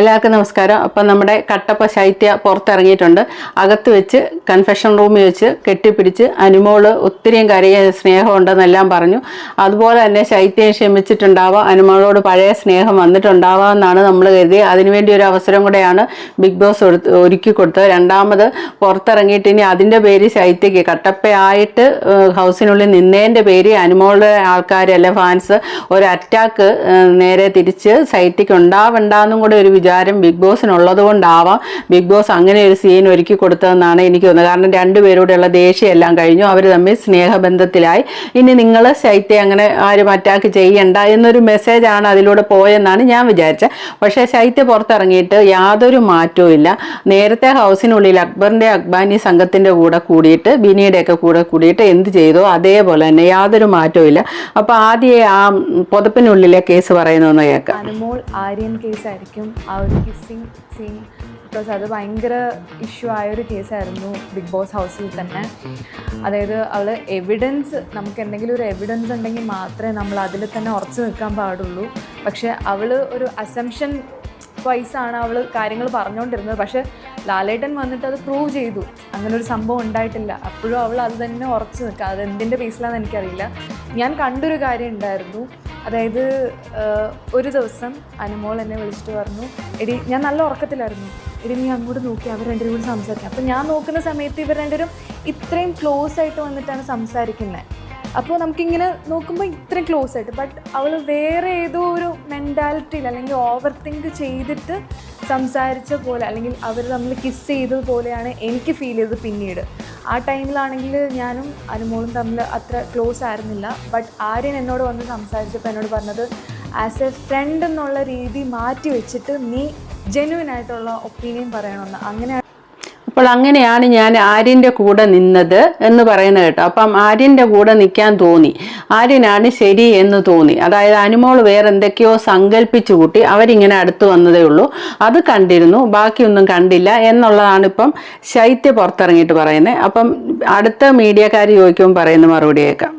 എല്ലാവർക്കും നമസ്കാരം. അപ്പം നമ്മുടെ കട്ടപ്പ ശൈത്യ പുറത്തിറങ്ങിയിട്ടുണ്ട്. അകത്ത് വെച്ച് കൺഫെഷൻ റൂമിൽ വെച്ച് കെട്ടിപ്പിടിച്ച് അനുമോൾ ഒത്തിരിയും കരയ സ്നേഹമുണ്ടെന്നെല്ലാം പറഞ്ഞു. അതുപോലെ തന്നെ ശൈത്യം ക്ഷമിച്ചിട്ടുണ്ടാവാം. അനുമോളോട് പഴയ സ്നേഹം വന്നിട്ടുണ്ടാവാം എന്നാണ് നമ്മൾ കരുതി. അതിനുവേണ്ടി ഒരു അവസരം കൂടെയാണ് ബിഗ് ബോസ് ഒരുക്കി കൊടുത്തത്. രണ്ടാമത് പുറത്തിറങ്ങിയിട്ട് ഇനി അതിന്റെ പേര് ശൈത്യക്ക്. കട്ടപ്പയായിട്ട് ഹൗസിനുള്ളിൽ നിന്നതിന്റെ പേര് അനുമോളുടെ ആൾക്കാർ അല്ലെ ഫാൻസ്. ഒരു അറ്റാക്ക് നേരെ തിരിച്ച് ശൈത്യക്ക് ഉണ്ടാവണ്ടെന്നും കൂടെ ഒരു വിചാരം ബിഗ് ബോസിനുള്ളത് കൊണ്ടാവാം. ബിഗ് ബോസ് അങ്ങനെ ഒരു സീൻ ഒരുക്കി കൊടുത്തതെന്നാണ് എനിക്ക് തോന്നുന്നത്. കാരണം രണ്ടുപേരോടെയുള്ള ദേഷ്യമെല്ലാം കഴിഞ്ഞു. അവർ തമ്മിൽ സ്നേഹബന്ധത്തിലായി. ഇനി നിങ്ങൾ ശൈത്യ അങ്ങനെ ആരും അറ്റാക്ക് ചെയ്യണ്ട എന്നൊരു മെസ്സേജാണ് അതിലൂടെ പോയെന്നാണ് ഞാൻ വിചാരിച്ചത്. പക്ഷേ ശൈത്യ പുറത്തിറങ്ങിയിട്ട് യാതൊരു മാറ്റവും ഇല്ല. നേരത്തെ ഹൗസിനുള്ളിൽ അക്ബറിന്റെ അക്ബാനി സംഘത്തിന്റെ കൂടെ കൂടിയിട്ട് ബിനിയുടെയൊക്കെ കൂടെ കൂടിയിട്ട് എന്ത് ചെയ്തോ? അതേപോലെ തന്നെ യാതൊരു മാറ്റവും ഇല്ല. അപ്പോൾ ആദ്യം ആ പുതപ്പിനുള്ളിലെ കേസ് പറയുന്നതെന്ന് കേൾക്കാം. ആര്യൻ കേസായിരിക്കും ആ ഒരു കിസ്സിങ് സീൻ ബിക്കോസ് അത് ഭയങ്കര ഇഷ്യൂ ആയ ഒരു കേസായിരുന്നു ബിഗ് ബോസ് ഹൗസിൽ തന്നെ. അതായത് അവൾ എവിഡൻസ് നമുക്ക് എന്തെങ്കിലും ഒരു എവിഡൻസ് ഉണ്ടെങ്കിൽ മാത്രമേ നമ്മൾ അതിൽ തന്നെ ഉറച്ചു നിൽക്കാൻ പാടുള്ളൂ. പക്ഷെ അവൾ ഒരു അസംഷൻ വൈസാണ് അവൾ കാര്യങ്ങൾ പറഞ്ഞുകൊണ്ടിരുന്നത് പക്ഷെ ലാലേട്ടൻ വന്നിട്ട് അത് പ്രൂവ് ചെയ്തു. അങ്ങനെ ഒരു സംഭവം ഉണ്ടായിട്ടില്ല. അപ്പോഴും അവൾ അത് തന്നെ ഉറച്ചു നിൽക്കുക. അത് എന്തിന്റെ ബേസിലാണെന്ന് എനിക്കറിയില്ല. ഞാൻ കണ്ടൊരു കാര്യം ഉണ്ടായിരുന്നു. അതായത് ഒരു ദിവസം അനുമോൾ എന്നെ വിളിച്ചിട്ട് പറഞ്ഞു എടി ഞാൻ നല്ല ഉറക്കത്തിലായിരുന്നു. എടി നീ അങ്ങോട്ട് നോക്കി അവർ രണ്ടുപേരും കൂടി സംസാരിക്കാം. അപ്പോൾ ഞാൻ നോക്കുന്ന സമയത്ത് ഇവർ രണ്ടുപേരും ഇത്രയും ക്ലോസ് ആയിട്ട് വന്നിട്ടാണ് സംസാരിക്കുന്നത് അപ്പോൾ നമുക്കിങ്ങനെ നോക്കുമ്പോൾ ഇത്രയും ക്ലോസ് ആയിട്ട് ബട്ട് അവൾ വേറെ ഏതോ ഒരു മെന്റാലിറ്റിയിൽ അല്ലെങ്കിൽ ഓവർ തിങ്ക് ചെയ്തിട്ട് സംസാരിച്ച പോലെ അല്ലെങ്കിൽ അവർ തമ്മിൽ കിസ് ചെയ്തത് പോലെയാണ് എനിക്ക് ഫീൽ ചെയ്തത് പിന്നീട്. ആ ടൈമിലാണെങ്കിൽ ഞാനും അനുമോളും തമ്മിൽ അത്ര ക്ലോസ് ആയിരുന്നില്ല. ബട്ട് ആര്യൻ എന്നോട് വന്ന് സംസാരിച്ചപ്പോൾ എന്നോട് പറഞ്ഞത് ആസ് എ ഫ്രണ്ട് എന്നുള്ള രീതി മാറ്റി വെച്ചിട്ട് നീ ജെന്യുവൻ ആയിട്ടുള്ള ഒപ്പീനിയൻ പറയണമെന്ന്. അങ്ങനെ അപ്പോൾ അങ്ങനെയാണ് ഞാൻ ആര്യന്റെ കൂടെ നിന്നത് എന്ന് പറയുന്നത് കേട്ടോ. അപ്പം ആര്യന്റെ കൂടെ നിൽക്കാൻ തോന്നി. ആര്യനാണ് ശരി എന്ന് തോന്നി. അതായത് അനുമോൾ വേറെ എന്തൊക്കെയോ സങ്കല്പിച്ചു കൂട്ടി അവരിങ്ങനെ അടുത്ത് വന്നതേ ഉള്ളൂ. അത് കണ്ടിരുന്നു. ബാക്കിയൊന്നും കണ്ടില്ല എന്നുള്ളതാണ് ഇപ്പം ശൈത്യ പുറത്തിറങ്ങിയിട്ട് പറയുന്നത്. അപ്പം അടുത്ത മീഡിയക്കാർ ചോദിക്കുമ്പോൾ പറയുന്ന മറുപടി കേൾക്കാം.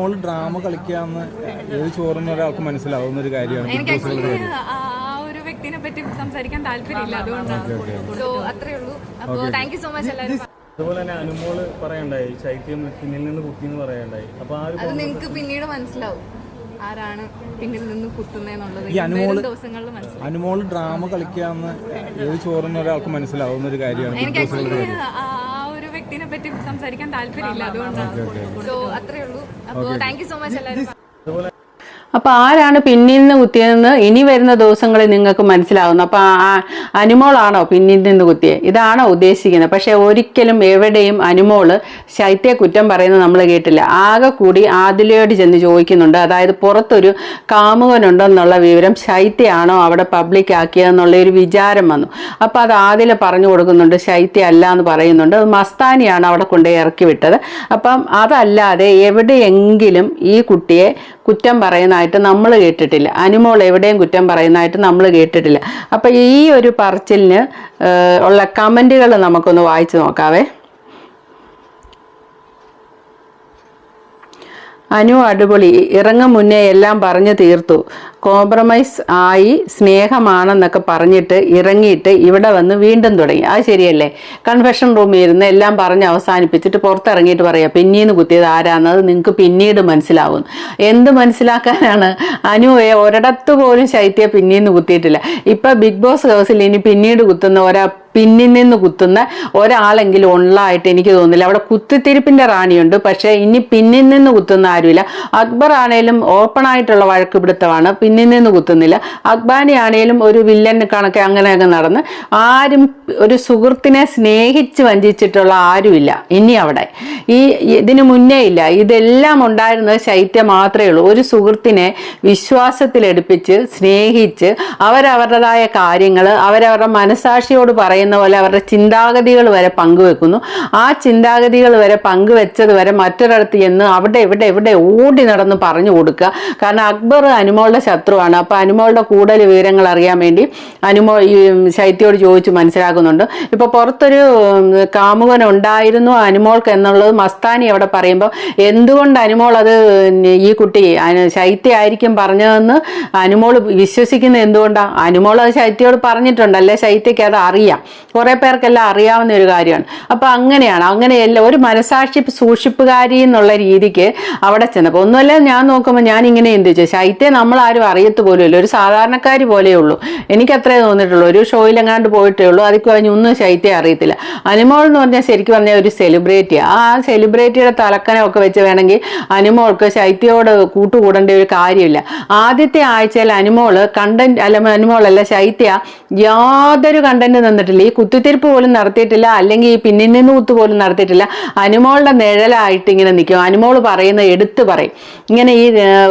മോൾ ഡ്രാമ കളിക്കാന്ന് ഏത് ചോറിന് ഒരാൾക്ക് മനസ്സിലാവുന്ന ഒരു കാര്യമാണ്. വ്യക്തിനെ പറ്റി സംസാരിക്കാൻ താല്പര്യമില്ല അതുകൊണ്ടാണ്. സോ അത്രേ ഉള്ളൂ. അപ്പോൾ താങ്ക് യു സോ മച്ച് എല്ലാവരും. അതുപോലെ തന്നെ അനുമോൾ പറയണ്ടായി ശൈത്യം പിന്നിൽ നിന്ന് കുത്തി എന്ന് പറയണ്ടായി. അപ്പൊ ആ ഒരു അത് നിങ്ങൾക്ക് പിന്നീട് മനസ്സിലാവും ആരാണ് പിന്നിൽ നിന്ന് കുത്തുന്നതെന്നുള്ളത് ഈ അനുമോൾ ദിവസങ്ങളിൽ മനസ്സിലാവും അനുമോൾ ഡ്രാമ കളിക്കാന്ന് ഏത് ചോറുന്ന ഒരാൾക്ക് മനസ്സിലാവുന്ന ഒരു കാര്യമാണ് എനിക്ക് ആക്ച്വലി കാര്യം. ആ ഒരു വ്യക്തിനെ പറ്റി സംസാരിക്കാൻ താല്പര്യമില്ല അതുകൊണ്ടാണ്. സോ അത്രേ ഉള്ളൂ. അപ്പോൾ താങ്ക് യു സോ മച്ച് എല്ലാവരും. അപ്പോൾ ആരാണ് പിന്നിൽ നിന്ന് കുത്തിയതെന്ന് ഇനി വരുന്ന ദിവസങ്ങളിൽ നിങ്ങൾക്ക് മനസ്സിലാവുന്നു. അപ്പോൾ അനുമോളാണോ പിന്നിൽ നിന്ന് കുത്തിയത് ഇതാണോ ഉദ്ദേശിക്കുന്നത്. പക്ഷേ ഒരിക്കലും എവിടെയും അനുമോൾ ശൈത്യ കുറ്റം പറയുന്നത് നമ്മൾ കേട്ടില്ല. ആകെ കൂടി ആദിലയോട് ചെന്ന് ചോദിക്കുന്നുണ്ട്. അതായത് പുറത്തൊരു കാമുകനുണ്ടെന്നുള്ള വിവരം ശൈത്യയാണോ അവിടെ പബ്ലിക് ആക്കിയതെന്നുള്ള ഒരു വിചാരം വന്നു. അപ്പോൾ അത് ആദില പറഞ്ഞു കൊടുക്കുന്നുണ്ട്. ശൈത്യ അല്ല എന്ന് പറയുന്നുണ്ട്. അത് മസ്താനിയാണ് അവിടെ കൊണ്ടുപോയി ഇറക്കി വിട്ടത്. അപ്പം അതല്ലാതെ എവിടെയെങ്കിലും ഈ കുട്ടിയെ കുറ്റം പറയുന്നതായിട്ട് നമ്മൾ കേട്ടിട്ടില്ല. അനുമോൾ എവിടെയും കുറ്റം പറയുന്നതായിട്ട് നമ്മൾ കേട്ടിട്ടില്ല. അപ്പം ഈ ഒരു പറച്ചിലിന് ഉള്ള കമന്റുകൾ നമുക്കൊന്ന് വായിച്ചു നോക്കാവേ. അനു അടിപൊളി. ഇറങ്ങും മുന്നേ എല്ലാം പറഞ്ഞു തീർത്തു. കോംപ്രമൈസ് ആയി സ്നേഹമാണെന്നൊക്കെ പറഞ്ഞിട്ട് ഇറങ്ങിയിട്ട് ഇവിടെ വന്ന് വീണ്ടും തുടങ്ങി. അത് ശരിയല്ലേ? കൺഫെഷൻ റൂമിൽ ഇരുന്ന് എല്ലാം പറഞ്ഞ് അവസാനിപ്പിച്ചിട്ട് പുറത്തിറങ്ങിയിട്ട് പറയാം പിന്നീന്ന് കുത്തിയത് ആരാന്നത് നിങ്ങൾക്ക് പിന്നീട് മനസ്സിലാവും. എന്ത് മനസ്സിലാക്കാനാണ്? അനുവെ ഒരിടത്ത് പോലും ശൈത്യ പിന്നീന്ന് കുത്തിയിട്ടില്ല. ഇപ്പം ബിഗ് ബോസ് ഹൗസിൽ ഇനി പിന്നീട് കുത്തുന്ന ഒരാ പിന്നിൽ നിന്ന് കുത്തുന്ന ഒരാളെങ്കിലും ഉള്ളതായിട്ട് എനിക്ക് തോന്നുന്നില്ല. അവിടെ കുത്തിത്തിരിപ്പിന്റെ റാണിയുണ്ട്. പക്ഷേ ഇനി പിന്നിൽ നിന്ന് കുത്തുന്ന ആരുമില്ല. അക്ബർ ആണേലും ഓപ്പൺ ആയിട്ടുള്ള വഴക്ക് പിടുത്തമാണ്. പിന്നിൽ നിന്ന് കുത്തുന്നില്ല. അക്ബാനി ആണേലും ഒരു വില്ലൻ കണക്കെ അങ്ങനെയൊക്കെ നടന്ന് ആരും ഒരു സുഹൃത്തിനെ സ്നേഹിച്ച് വഞ്ചിച്ചിട്ടുള്ള ആരുമില്ല. ഇനി അവിടെ. ഈ ഇതിന് മുന്നേ ഇല്ല. ഇതെല്ലാം ഉണ്ടായിരുന്നത് ശൈത്യം മാത്രമേ ഉള്ളൂ. ഒരു സുഹൃത്തിനെ വിശ്വാസത്തിലെടുപ്പിച്ച് സ്നേഹിച്ച് അവരവരുടേതായ കാര്യങ്ങൾ അവരവരുടെ മനസാക്ഷിയോട് പറയുന്ന പോലെ അവരുടെ ചിന്താഗതികൾ വരെ പങ്കുവെക്കുന്നു. ആ ചിന്താഗതികൾ വരെ പങ്കുവെച്ചത് വരെ മറ്റൊരിടത്ത് ചെന്ന് അവിടെ ഇവിടെ ഇവിടെ ഓടി നടന്ന് പറഞ്ഞു കൊടുക്കുക. കാരണം അക്ബർ അനുമോളുടെ ശത്രുവാണ്. അപ്പോൾ അനുമോളുടെ കൂടുതൽ വിവരങ്ങൾ അറിയാൻ വേണ്ടി അനുമോൾ ഈ ശൈത്യോട് ചോദിച്ച് മനസ്സിലാക്കുന്നുണ്ട്. ഇപ്പോൾ പുറത്തൊരു കാമുകൻ ഉണ്ടായിരുന്നു അനുമോൾക്ക് എന്നുള്ളത് മസ്താനി അവിടെ പറയുമ്പോൾ എന്തുകൊണ്ട് അനുമോൾ അത് ഈ കുട്ടി ശൈത്യ ആയിരിക്കും പറഞ്ഞതെന്ന് അനുമോൾ വിശ്വസിക്കുന്നത് എന്തുകൊണ്ടാണ് അനുമോൾ അത് ശൈത്യയോട് പറഞ്ഞിട്ടുണ്ട് അല്ലെ ശൈത്യക്ക് അത് അറിയാം. കുറേ പേർക്കെല്ലാം അറിയാവുന്ന ഒരു കാര്യമാണ്. അപ്പോൾ അങ്ങനെയാണ്. അങ്ങനെയല്ല ഒരു മനസാക്ഷി സൂക്ഷിപ്പുകാരി എന്നുള്ള രീതിക്ക് അവിടെ ചെന്നപ്പോൾ ഒന്നുമല്ല ഞാൻ നോക്കുമ്പോൾ ഞാൻ ഇങ്ങനെ ചിന്തിച്ചു ശൈത്യ നമ്മൾ ആരും അറിയത്ത് പോലുമില്ല. ഒരു സാധാരണക്കാരി പോലെയേ ഉള്ളൂ. എനിക്ക് അത്രേ തോന്നിയിട്ടുള്ളൂ. ഒരു ഷോയിൽ എങ്ങാണ്ട് പോയിട്ടേ ഉള്ളൂ. അതിൽ കഴിഞ്ഞ് ഒന്നും ശൈത്യം അറിയത്തില്ല. അനുമോൾ എന്ന് പറഞ്ഞാൽ ശരിക്കും പറഞ്ഞാൽ ഒരു സെലിബ്രിറ്റി ആ. സെലിബ്രിറ്റിയുടെ തലക്കനമൊക്കെ വെച്ച് വേണമെങ്കിൽ അനുമോൾക്ക് ശൈത്യയോട് കൂട്ടുകൂടേണ്ട ഒരു കാര്യമില്ല. ആദ്യത്തെ ആഴ്ചയിൽ അനുമോൾ കണ്ടന്റ് അല്ല അനുമോളല്ല ശൈത്യ യാതൊരു കണ്ടന്റ് തന്നിട്ടില്ല ഈ കുത്തിത്തിരിപ്പ് പോലും നടത്തിയിട്ടില്ല അല്ലെങ്കിൽ ഈ പിന്നിൽ നിന്ന് കുത്ത് പോലും നടത്തിയിട്ടില്ല. അനുമോളുടെ നിഴലായിട്ട് ഇങ്ങനെ നിൽക്കും. അനുമോൾ പറയുന്ന എടുത്ത് പറയും. ഇങ്ങനെ ഈ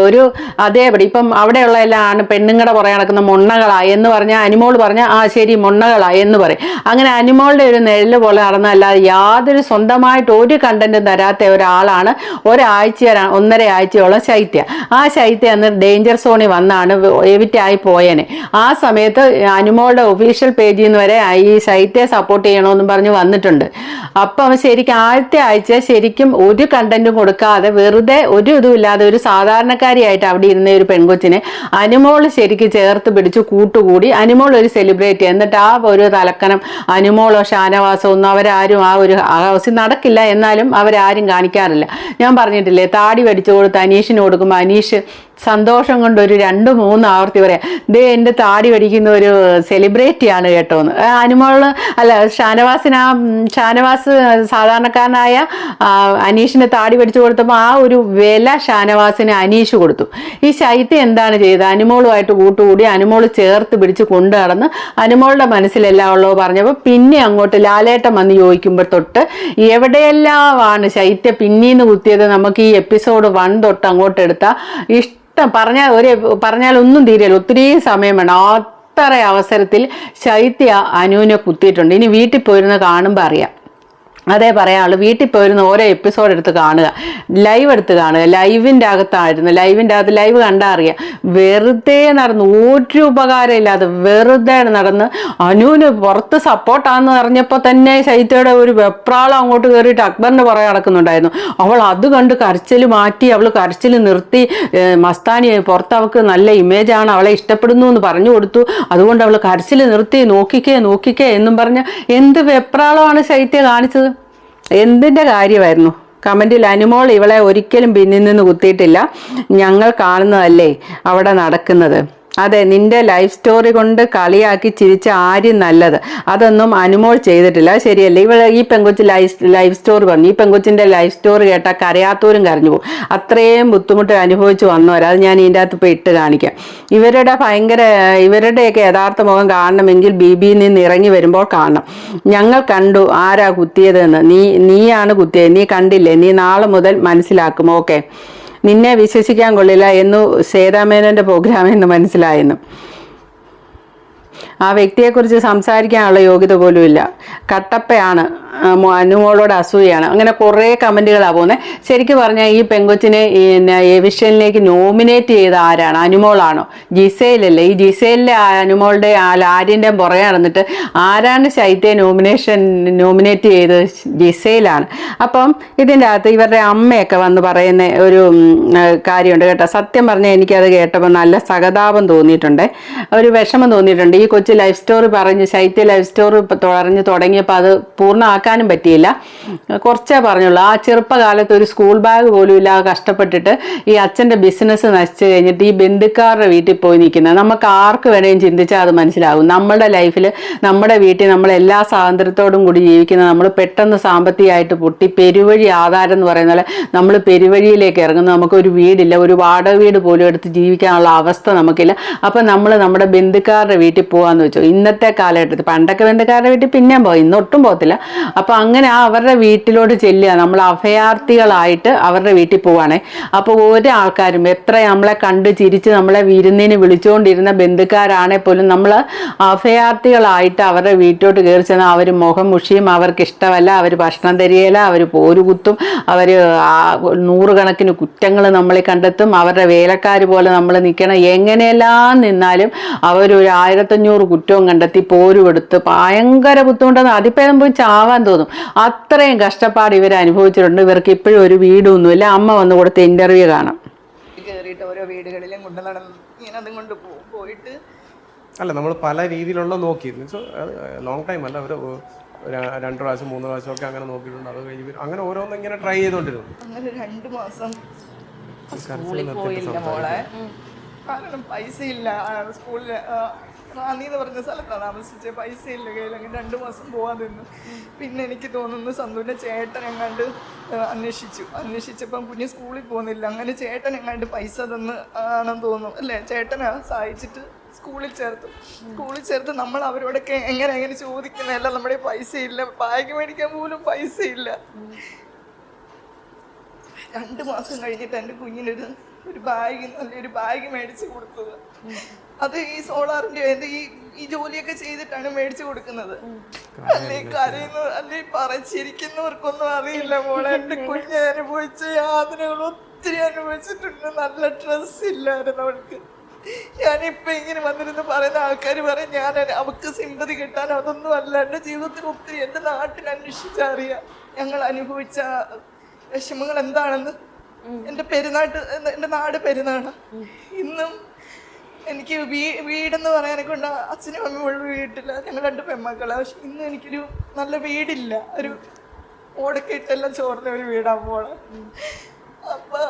ഒരു അതേപടി ഇപ്പം അവിടെയുള്ള എല്ലാം പെണ്ണുങ്ങളുടെ പുറകെ നടക്കുന്ന മൊണ്ണകളാ എന്ന് പറഞ്ഞാൽ അനുമോൾ പറഞ്ഞാൽ ആ ശരി മൊണ്ണകളാ എന്ന് പറയും. അങ്ങനെ അനുമോളുടെ ഒരു നിഴൽ പോലെ നടന്നല്ലാതെ യാതൊരു സ്വന്തമായിട്ട് ഒരു കണ്ടന്റും തരാത്ത ഒരാളാണ് ഒരാഴ്ച ഒന്നര ആഴ്ചയോളം ശൈത്യ. ആ ശൈത്യ അന്ന് ഡേഞ്ചർ സോണിൽ വന്നാണ് എവിറ്റായി പോയനെ. ആ സമയത്ത് അനുമോളുടെ ഒഫീഷ്യൽ പേജിൽ നിന്ന് വരെ ഈ ശൈത്യയെ സപ്പോർട്ട് ചെയ്യണമെന്നും പറഞ്ഞ് വന്നിട്ടുണ്ട്. അപ്പം ശരിക്കും ആദ്യത്തെ ആഴ്ച ശരിക്കും ഒരു കണ്ടന്റും കൊടുക്കാതെ വെറുതെ ഒരു ഇതും ഇല്ലാതെ ഒരു സാധാരണക്കാരിയായിട്ട് അവിടെ ഇരുന്ന ഒരു പെൺകൊച്ചിനെ അനുമോൾ ശരിക്കും ചേർത്ത് പിടിച്ച് കൂട്ടുകൂടി. അനുമോൾ ഒരു സെലിബ്രേറ്റ് എന്നിട്ട് ആ ഒരു തലക്കനം അനുമോളോ ഷാനവാസോ ഒന്നും അവരാരും ആ ഒരു ഹൗസിൽ നടക്കില്ല. എന്നാലും അവരാരും കാണിക്കാറില്ല. ഞാൻ പറഞ്ഞിട്ടില്ലേ താടി വടിച്ചു കൊടുത്ത് അനീഷിന് കൊടുക്കുമ്പോൾ അനീഷ് സന്തോഷം കൊണ്ട് ഒരു രണ്ട് മൂന്ന് ആവർത്തി പറയാം. ദേ എന്റെ താടി വടിക്കുന്ന ഒരു സെലിബ്രിറ്റിയാണ് കേട്ടോ എന്ന്. അനുമോൾ അല്ല ഷാനവാസിന് ഷാനവാസ് സാധാരണക്കാരനായ അനീഷിന് താടി പഠിച്ചു കൊടുത്തപ്പോൾ ആ ഒരു വില ഷാനവാസിന് അനീഷ് കൊടുത്തു. ഈ ശൈത്യം എന്താണ് ചെയ്തത്? അനുമോളുമായിട്ട് കൂട്ടുകൂടി അനുമോൾ ചേർത്ത് പിടിച്ച് കൊണ്ടു നടന്ന് അനുമോളുടെ മനസ്സിലെല്ലാം ഉള്ളോ പറഞ്ഞപ്പോൾ പിന്നെ അങ്ങോട്ട് ലാലേട്ടം വന്ന് ചോദിക്കുമ്പോൾ തൊട്ട് എവിടെയെല്ലാമാണ് ശൈത്യ പിന്നീന്ന് കുത്തിയത്? നമുക്ക് ഈ എപ്പിസോഡ് വൺ തൊട്ട് അങ്ങോട്ട് എടുത്താൽ ഇഷ്ടം പറഞ്ഞാൽ ഒരു പറഞ്ഞാൽ ഒന്നും തീരല്ല. ഒത്തിരി സമയം വേണം. അത്ര അവസരത്തിൽ ശൈത്യ അനുവിനെ കുത്തിയിട്ടുണ്ട്. ഇനി വീട്ടിൽ പോയിരുന്ന് കാണുമ്പോൾ അറിയാം. അതേ പറയാനുള്ളൂ വീട്ടിൽ പോയിരുന്ന ഓരോ എപ്പിസോഡ് എടുത്ത് കാണുക. ലൈവ് എടുത്ത് കാണുക. ലൈവിന്റെ അകത്തായിരുന്നു. ലൈവിന്റെ അകത്ത് ലൈവ് കണ്ടാൽ അറിയാം. വെറുതെ നടന്നു ഒരു ഉപകാരമില്ലാതെ വെറുതെ നടന്ന് അനുവിന് പുറത്ത് സപ്പോർട്ടാന്ന് അറിഞ്ഞപ്പോൾ തന്നെ ശൈത്യയുടെ ഒരു വെപ്രാളം അങ്ങോട്ട് കയറിയിട്ട് അക്ബറിന്റെ പുറകെ നടക്കുന്നുണ്ടായിരുന്നു. അവൾ അത് കണ്ട് കരച്ചിൽ മാറ്റി അവൾ കരച്ചിൽ നിർത്തി മസ്താനി പുറത്ത് അവൾക്ക് നല്ല ഇമേജാണ് അവളെ ഇഷ്ടപ്പെടുന്നു എന്ന് പറഞ്ഞു കൊടുത്തു. അതുകൊണ്ട് അവൾ കരച്ചിൽ നിർത്തി നോക്കിക്കേ നോക്കിക്കേ എന്നും പറഞ്ഞ് എന്ത് വെപ്രാളമാണ് ശൈത്യ കാണിച്ചത്? എന്തിന്റെ കാര്യമായിരുന്നു? കമന്റിൽ അനുമോൾ ഇവളെ ഒരിക്കലും പിന്നിൽ നിന്ന് കുത്തിയിട്ടില്ല. ഞങ്ങൾ കാണുന്നതല്ലേ അവിടെ നടക്കുന്നത്? അതെ നിന്റെ ലൈഫ് സ്റ്റോറി കൊണ്ട് കളിയാക്കി ചിരിച്ച ആരും നല്ലത്. അതൊന്നും അനുമോൾ ചെയ്തിട്ടില്ല. ശരിയല്ലേ? ഇവിടെ ഈ പെങ്കൊച്ച് ലൈഫ് ലൈഫ് സ്റ്റോറി പറഞ്ഞു. ഈ പെങ്കൊച്ചിന്റെ ലൈഫ് സ്റ്റോറി കേട്ടാൽ കരയാത്തവരും കരഞ്ഞു പോകും. അത്രയും ബുദ്ധിമുട്ട് അനുഭവിച്ച് വന്നവർ അത് ഞാൻ ഇതിന്റെ അകത്ത് ഇപ്പോൾ ഇട്ട് കാണിക്കാം. ഇവരുടെ ഭയങ്കര ഇവരുടെയൊക്കെ യഥാർത്ഥ മുഖം കാണണമെങ്കിൽ ബി ബിയിൽ നിന്ന് ഇറങ്ങി വരുമ്പോൾ കാണണം. ഞങ്ങൾ കണ്ടു ആരാ കുത്തിയതെന്ന്. നീ നീയാണ് കുത്തിയത്. നീ കണ്ടില്ലേ? നീ നാളെ മുതൽ മനസ്സിലാക്കും. ഓക്കെ. നിന്നെ വിശ്വസിക്കാൻ കൊള്ളില്ല എന്നു പ്രോഗ്രാമിൽ നിന്ന് മനസ്സിലായെന്നു. ആ വ്യക്തിയെക്കുറിച്ച് സംസാരിക്കാനുള്ള യോഗ്യത പോലും ഇല്ല കട്ടപ്പയാണ് അനുമോളോട് അസൂയാണ് അങ്ങനെ കുറേ കമന്റുകളാണ് പോകുന്നത് ശരിക്കും പറഞ്ഞാൽ ഈ പെങ്കൊച്ചിനെ ഏവിഷ്യനിലേക്ക് നോമിനേറ്റ് ചെയ്ത ആരാണ്? അനുമോളാണോ? ജിസേലല്ലേ? ഈ ജിസേലിലെ അനുമോളുടെ ആ ലാര്യന്റെ പുറകെ നടന്നിട്ട് ആരാണ് ശൈത്യ നോമിനേഷൻ നോമിനേറ്റ് ചെയ്തത്? ജിസേലാണ്. അപ്പം ഇതിന്റെ അകത്ത് ഇവരുടെ അമ്മയൊക്കെ വന്ന് പറയുന്ന ഒരു കാര്യമുണ്ട് കേട്ടോ. സത്യം പറഞ്ഞാൽ എനിക്കത് കേട്ടപ്പോൾ നല്ല സഹതാപം തോന്നിയിട്ടുണ്ട്. ഒരു വിഷമം തോന്നിയിട്ടുണ്ട്. ഈ കൊച്ചു ലൈഫ് സ്റ്റോറി പറഞ്ഞ് ശൈത്യ ലൈഫ് സ്റ്റോറി പറഞ്ഞ് തുടങ്ങിയപ്പോൾ അത് പൂർണമാക്കാനും പറ്റിയില്ല. കുറച്ചേ പറഞ്ഞുള്ളൂ. ആ ചെറുപ്പകാലത്ത് ഒരു സ്കൂൾ ബാഗ് പോലും ഇല്ലാതെ കഷ്ടപ്പെട്ടിട്ട് ഈ അച്ഛന്റെ ബിസിനസ് നശിച്ചു കഴിഞ്ഞിട്ട് ഈ ബന്ധുക്കാരുടെ വീട്ടിൽ പോയി നിൽക്കുന്നത്. നമുക്ക് ആർക്ക് വേണേലും ചിന്തിച്ചാൽ അത് മനസ്സിലാകും. നമ്മുടെ ലൈഫിൽ നമ്മുടെ വീട്ടിൽ നമ്മൾ എല്ലാ സ്വാതന്ത്ര്യത്തോടും കൂടി ജീവിക്കുന്ന നമ്മൾ പെട്ടെന്ന് സാമ്പത്തികമായിട്ട് പൊട്ടി പെരുവഴി ആധാരം എന്ന് പറയുന്ന പോലെ നമ്മൾ പെരുവഴിയിലേക്ക് ഇറങ്ങുന്നു. നമുക്കൊരു വീടില്ല. ഒരു വാടക വീട് പോലും എടുത്ത് ജീവിക്കാനുള്ള അവസ്ഥ നമുക്കില്ല. അപ്പം നമ്മൾ നമ്മുടെ ബന്ധുക്കാരുടെ വീട്ടിൽ പോകാമെന്ന് വെച്ചു. ഇന്നത്തെ കാലഘട്ടത്തിൽ പണ്ടൊക്കെ ബന്ധുക്കാരുടെ വീട്ടിൽ പിന്നെയും പോകും. ഇന്നൊട്ടും പോകത്തില്ല. അപ്പോൾ അങ്ങനെ ആ അവരുടെ വീട്ടിലോട്ട് ചെല്ലുക. നമ്മൾ അഭയാർത്ഥികളായിട്ട് അവരുടെ വീട്ടിൽ പോവാണേ. അപ്പോൾ ആൾക്കാരും എത്ര നമ്മളെ കണ്ട് ചിരിച്ച് നമ്മളെ വിരുന്നിന് വിളിച്ചുകൊണ്ടിരുന്ന ബന്ധുക്കാരാണെ പോലും നമ്മൾ അഭയാർത്ഥികളായിട്ട് അവരുടെ വീട്ടിലോട്ട് കയറി ചെന്നാൽ അവർ മുഖം മുഷിയും അവർക്ക് ഇഷ്ടമല്ല അവർ ഭക്ഷണം തരികയില്ല അവർ പോരു കുത്തും അവർ നൂറുകണക്കിന് കുറ്റങ്ങൾ നമ്മളെ കണ്ടെത്തും അവരുടെ വേലക്കാർ പോലെ നമ്മൾ നിൽക്കണം. എങ്ങനെയെല്ലാം നിന്നാലും അവരൊരു ആയിരത്തഞ്ഞൂറ് കുറ്റവും കണ്ടെത്തി പോരുവെടുത്ത് ഭയങ്കര ബുദ്ധിമുട്ടാണ്. അതിപ്പോൾ പോയി ചാവാൻ തോന്നും. അത്രയും കഷ്ടപ്പാട് ഇവർ അനുഭവിച്ചിട്ടുണ്ട്. ഇവർക്ക് ഇപ്പോഴും ഒരു വീടൊന്നുമില്ല അമ്മ വന്ന് കൊടുത്ത ഇന്റർവ്യൂ കാണാം. കയറിയിട്ട് ഓരോ വീടുകളിലും കൊണ്ട് നടന്ന് ഇങ്ങനെ അതും കൊണ്ട് പോകും പോയിട്ട് അല്ല നമ്മൾ പല രീതിയിലുള്ള നോക്കി. മീൻസ് ലോങ് ടൈം അല്ല. ഒരു രണ്ടു പ്രാവശ്യം മൂന്ന് പ്രാവശ്യം ഒക്കെ അങ്ങനെ നോക്കിയിട്ടുണ്ട്. അത് കഴിഞ്ഞ് അങ്ങനെ ഓരോന്നും ഇങ്ങനെ ട്രൈ ചെയ്തോണ്ടിരുന്നു. അങ്ങനെ രണ്ട് മാസം സ്കൂളിൽ പോയില്ല മോളെ. കാരണം പൈസ ഇല്ല സ്കൂളിൽ റാന്നി എന്ന് പറഞ്ഞ സ്ഥലത്താണ് താമസിച്ചത് പൈസ ഇല്ല കയ്യിൽ. അങ്ങനെ രണ്ട് മാസം പോകാൻ നിന്നു. പിന്നെ എനിക്ക് തോന്നുന്നു സന്തുവിന്റെ ചേട്ടൻ എങ്ങാണ്ട് അന്വേഷിച്ചു. അന്വേഷിച്ചപ്പം കുഞ്ഞ് സ്കൂളിൽ പോകുന്നില്ല. അങ്ങനെ ചേട്ടൻ എങ്ങാണ്ട് പൈസ തന്ന് ആണെന്ന് തോന്നുന്നു. അല്ലേ? ചേട്ടനാ സഹായിച്ചിട്ട് സ്കൂളിൽ ചേർത്തു. സ്കൂളിൽ ചേർത്ത് നമ്മൾ അവരോടൊക്കെ എങ്ങനെ എങ്ങനെ ചോദിക്കുന്നതല്ല നമ്മുടെ പൈസ ഇല്ല. ബാഗ് മേടിക്കാൻ പോലും പൈസ ഇല്ല. രണ്ട് മാസം കഴിഞ്ഞിട്ട് എന്റെ കുഞ്ഞിനൊരു ഒരു ബാഗ് നല്ലൊരു ബാഗ് മേടിച്ച് കൊടുത്തത്. അത് ഈ സോളാറിന്റെ എന്ത് ഈ ഈ ജോലിയൊക്കെ ചെയ്തിട്ടാണ് മേടിച്ചു കൊടുക്കുന്നത്. അല്ലെ കരയുന്ന അല്ലെ പറച്ചിരിക്കുന്നവർക്കൊന്നും അറിയില്ല മോളെ. എന്റെ കുഞ്ഞ് അനുഭവിച്ച യാതനകൾ ഒത്തിരി അനുഭവിച്ചിട്ടുണ്ട്. നല്ല ഡ്രസ് ഇല്ലായിരുന്നു അവൾക്ക്. ഞാനിപ്പോ ഇങ്ങനെ വന്നിരുന്ന് പറയുന്ന ആൾക്കാർ പറയും ഞാൻ അവക്ക് സിമ്പതി കിട്ടാൻ അതൊന്നും അല്ല. എന്റെ ജീവിതത്തിൽ ഒത്തിരി എന്റെ നാട്ടിൽ അന്വേഷിച്ചറിയാം. ഞങ്ങൾ അനുഭവിച്ച വിഷമങ്ങൾ എന്താണെന്ന് എന്റെ പെരുന്നാട്ട് എന്റെ നാട് പെരുന്നാണ്. ഇന്നും എനിക്ക് വീ വീടെന്ന് പറയാനൊക്കെ കൊണ്ട് അച്ഛനും അമ്മയും ഉള്ള വീട്ടില്ല ഞങ്ങൾ രണ്ട് പെമ്മക്കളാണ് പക്ഷെ ഇന്നും എനിക്കൊരു നല്ല വീടില്ല. ഒരു ഓടൊക്കെ ഇട്ടെല്ലാം ചോർന്ന ഒരു വീടാകുമ്പോൾ അപ്പൊ.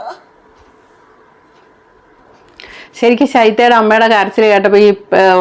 ശരിക്കും ശൈത്യയുടെ അമ്മയുടെ കരച്ചിൽ കേട്ടപ്പോൾ ഈ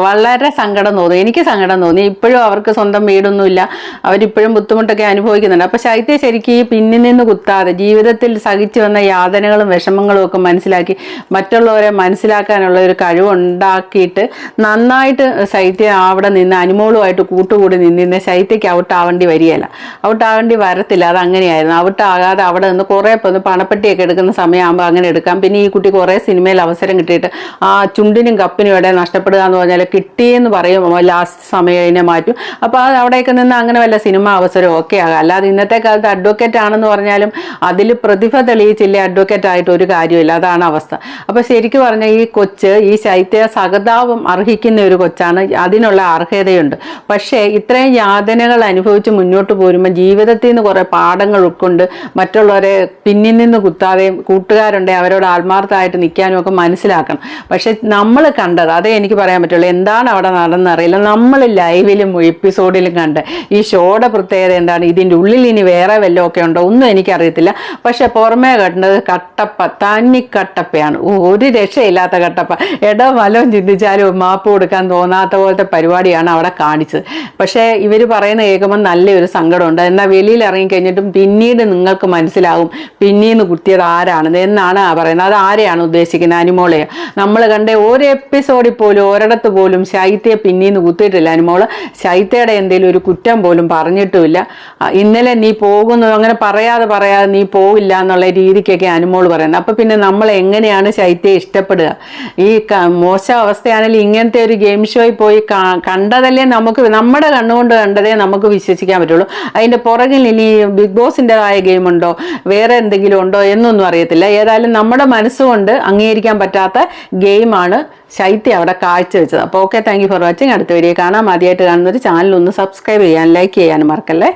വളരെ സങ്കടം തോന്നി. എനിക്ക് സങ്കടം തോന്നി. ഇപ്പോഴും അവർക്ക് സ്വന്തം വീടൊന്നുമില്ല. അവരിപ്പോഴും ബുദ്ധിമുട്ടൊക്കെ അനുഭവിക്കുന്നുണ്ട്. അപ്പോൾ ശൈത്യ ശരിക്കും ഈ പിന്നിൽ നിന്ന് കുത്താതെ ജീവിതത്തിൽ സഹിച്ചു വന്ന യാതനകളും വിഷമങ്ങളും ഒക്കെ മനസ്സിലാക്കി മറ്റുള്ളവരെ മനസ്സിലാക്കാനുള്ള ഒരു കഴിവുണ്ടാക്കിയിട്ട് നന്നായിട്ട് ശൈത്യ അവിടെ നിന്ന് അനുമോളുമായിട്ട് കൂട്ടുകൂടി നിന്നിരുന്ന ശൈത്യയ്ക്ക് ഔട്ടാവേണ്ടി വരികയില്ല. ഔട്ടാവേണ്ടി വരത്തില്ല. അത് അങ്ങനെയായിരുന്നു. ഔട്ടാകാതെ അവിടെ നിന്ന് കുറേ പണപ്പെട്ടിയൊക്കെ എടുക്കുന്ന സമയമാകുമ്പോൾ അങ്ങനെ എടുക്കാം. പിന്നെ ഈ കുട്ടി കുറേ സിനിമയിൽ അവസരം കിട്ടിയിട്ട് ആ ചുണ്ടിനും കപ്പിനും ഇടയിൽ നഷ്ടപ്പെടുക എന്ന് പറഞ്ഞാൽ കിട്ടിയെന്ന് പറയും. ലാസ്റ്റ് സമയം മാറ്റും. അപ്പോൾ അത് അവിടെയൊക്കെ നിന്ന് അങ്ങനെ വല്ല സിനിമ അവസരം ഒക്കെ ആകാം. അല്ലാതെ ഇന്നത്തെ കാലത്ത് അഡ്വക്കേറ്റ് ആണെന്ന് പറഞ്ഞാലും അതിൽ പ്രതിഭ തെളിയിച്ചില്ല അഡ്വക്കേറ്റ് ആയിട്ട് ഒരു കാര്യമില്ല. അതാണ് അവസ്ഥ. അപ്പോൾ ശരിക്കും പറഞ്ഞാൽ ഈ കൊച്ച് ഈ ശൈത്യ സഹതാപം അർഹിക്കുന്ന ഒരു കൊച്ചാണ്. അതിനുള്ള അർഹതയുണ്ട്. പക്ഷേ ഇത്രയും യാതനകൾ അനുഭവിച്ച് മുന്നോട്ട് പോരുമ്പോൾ ജീവിതത്തിൽ നിന്ന് കുറേ പാഠങ്ങൾ ഉൾക്കൊണ്ട് മറ്റുള്ളവരെ പിന്നിൽ നിന്ന് കുത്താതെയും കൂട്ടുകാരുണ്ടെങ്കിൽ അവരോട് ആത്മാർത്ഥമായിട്ട് നിൽക്കാനും ഒക്കെ മനസ്സിലാക്കണം. പക്ഷെ നമ്മൾ കണ്ടത് അതേ എനിക്ക് പറയാൻ പറ്റുള്ളൂ എന്താണ് അവിടെ നടന്നറിയില്ല. നമ്മൾ ലൈവിലും എപ്പിസോഡിലും കണ്ട് ഈ ഷോയുടെ പ്രത്യേകത എന്താണ് ഇതിന്റെ ഉള്ളിൽ ഇനി വേറെ വല്ലതും ഒക്കെ ഉണ്ടോ ഒന്നും എനിക്കറിയത്തില്ല. പക്ഷെ പുറമേ കണ്ടത് കട്ടപ്പ തന്നിക്കട്ടപ്പയാണ് കട്ടപ്പയാണ് ഒരു രക്ഷയില്ലാത്ത കട്ടപ്പ. ഇട വലവും ചിന്തിച്ചാലും മാപ്പ് കൊടുക്കാൻ തോന്നാത്ത പോലത്തെ പരിപാടിയാണ് അവിടെ കാണിച്ചത്. പക്ഷേ ഇവർ പറയുന്ന കേൾക്കുമ്പോൾ നല്ലൊരു സങ്കടമുണ്ട്. എന്നാൽ വെളിയിൽ ഇറങ്ങിക്കഴിഞ്ഞിട്ടും പിന്നീട് നിങ്ങൾക്ക് മനസ്സിലാകും പിന്നീന്ന് കുത്തിയത് ആരാണെന്ന്. എന്നാണ് പറയുന്നത്. അത് ആരെയാണ് ഉദ്ദേശിക്കുന്നത്? അനിമോളെ നമ്മൾ കണ്ട ഒരു എപ്പിസോഡിൽ പോലും ഒരിടത്ത് പോലും ശൈത്യയെ പിന്നീന്ന് കുത്തിയിട്ടില്ല. അനുമോൾ ശൈത്യയുടെ എന്തെങ്കിലും ഒരു കുറ്റം പോലും പറഞ്ഞിട്ടുമില്ല. ഇന്നലെ നീ പോകുന്നു അങ്ങനെ പറയാതെ പറയാതെ നീ പോവില്ല എന്നുള്ള രീതിക്കൊക്കെ അനുമോൾ പറയുന്നത് അപ്പം പിന്നെ നമ്മൾ എങ്ങനെയാണ് ശൈത്യയെ ഇഷ്ടപ്പെടുക? ഈ മോശ അവസ്ഥയാണെങ്കിൽ ഇങ്ങനത്തെ ഒരു ഗെയിം ഷോയിൽ പോയി കണ്ടതല്ലേ നമുക്ക് നമ്മുടെ കണ്ണുകൊണ്ട് കണ്ടതേ നമുക്ക് വിശ്വസിക്കാൻ പറ്റുള്ളൂ. അതിന്റെ പുറകിൽ ഇനി ബിഗ് ബോസിന്റെതായ ഗെയിം ഉണ്ടോ? വേറെ എന്തെങ്കിലും ഉണ്ടോ എന്നൊന്നും അറിയത്തില്ല. ഏതായാലും നമ്മുടെ മനസ്സുകൊണ്ട് അംഗീകരിക്കാൻ പറ്റാത്ത ഗെയിമാണ് ശൈത്യ അവിടെ കാഴ്ചവെച്ചത്. അപ്പോൾ okay thank you for watching അടുത്ത വീഡിയോ കാണാം. ആദ്യമായിട്ട് കാണുന്നൊരു ചാനൽ ഒന്ന് സബ്സ്ക്രൈബ് ചെയ്യാൻ ലൈക്ക് ചെയ്യാനും മറക്കല്ലേ?